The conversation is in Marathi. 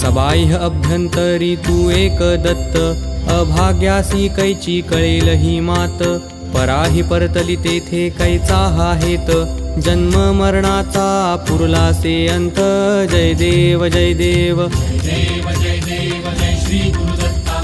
सबाह्य अभ्यंतरी तू एक दत्त। अभाग्यासी कैची कळेल ही मात। पराही परतली तेथे कैचा आहेत जन्म मरणाचा पुरला से अंत। जय देव जय देव। जय देव जय देव जय श्री गुरुदत्ता।